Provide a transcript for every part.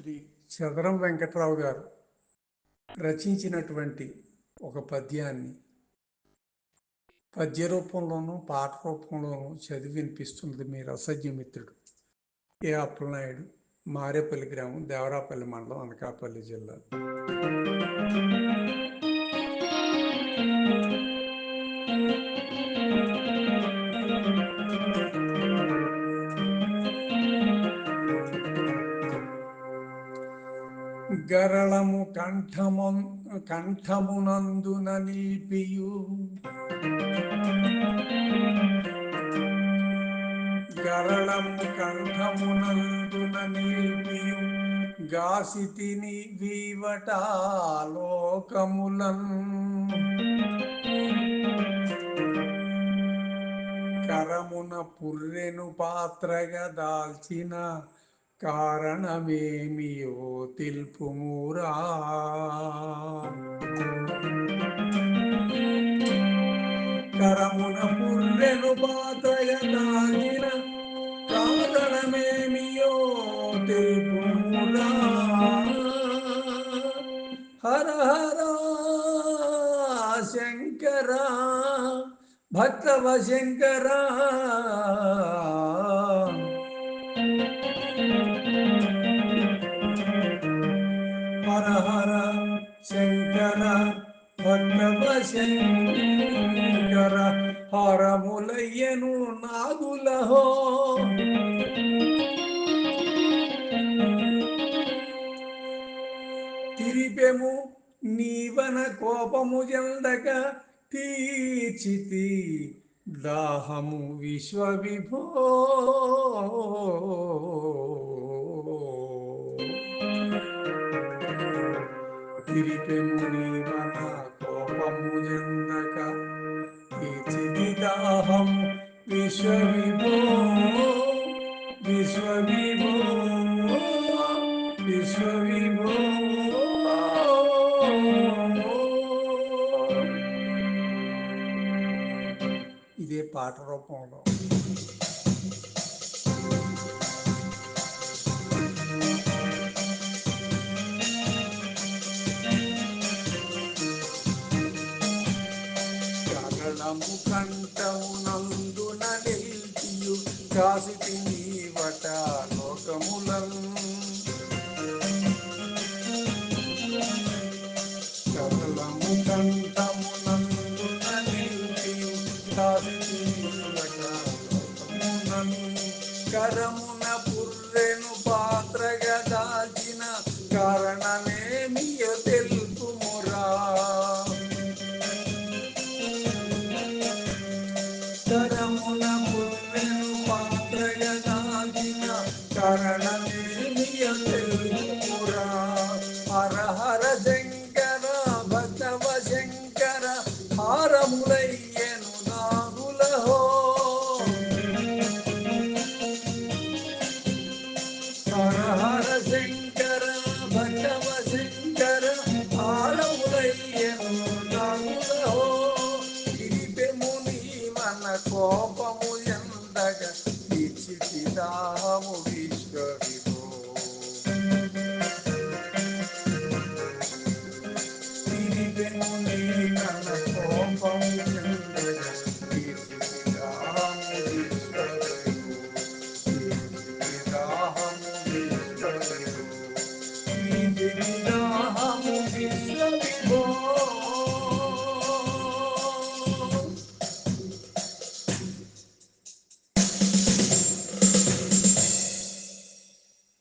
శ్రీ చదరం వెంకట్రావు గారు రచించినటువంటి ఒక పద్యాన్ని పద్య రూపంలోనూ పాట రూపంలోనూ చదివి వినిపిస్తుంది మీ రసజ్ఞమిత్రుడు ఏ అప్పలనాయుడు మారేపల్లి గ్రామం దేవరాపల్లి మండలం అనకాపల్లి జిల్లా. గరళము కంఠము కంఠమునందున నిలిపియు. గరళము కంఠమునందున నిల్పియు. గాసితిని వీవట లోకములన్. కరమున పుర్రెను పాత్రగా దాల్చిన కారణమేమియో తెలుపుమురా కరమున పుర్రెను పాత్రగా దాల్చిన కారణమేమియో తెలుపుమురా హర హర శంకర భక్తవ శంకర హరములయ్యను నాగులహో తిరిపెము నీవన కోపము జందక తీర్చితి దాహము విశ్వవిభో. తిరిపెము నీవన కోపము జందక తీర్చి దాహము విశ్వవిభో విశ్వవిభో విశ్వవిభో ఇదే పాట రూపంలో. కరళము కంఠమునందున నిల్చియు. కాసి తినీవట లోకములను కరళము కంఠమునందున నిల్చియు. కాసి తినీవట లోకములను కరమున పుర్రెను పాత్రగా కారణమేమియో తెలుపుమురా హర శంకర భక్తవ శంకర హారములయ్యను నాగులహో హర శంకర భక్తవ శంకర హారములయ్యను నాగులహో తిరిపెము కోపము ఎందగ ఇచ్చి దాహము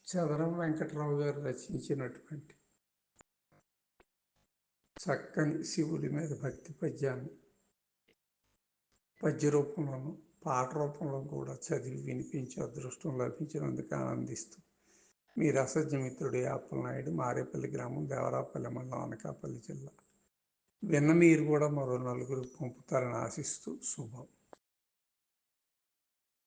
చదరం వెంకట్రావు గారు రచించినటువంటి చక్కని శివుడి మీద భక్తి పద్యాన్ని పద్య రూపంలోనూ పాట రూపంలో కూడా చదివి వినిపించే అదృష్టం లభించినందుకు ఆనందిస్తూ మీ రసజ్ఞమిత్రుడు అప్పలనాయుడు మారేపల్లి గ్రామం దేవరాపల్లి మండలం అనకాపల్లి జిల్లా. విన్న మీరు కూడా మరో నలుగురు పంపుతారని ఆశిస్తూ శుభం.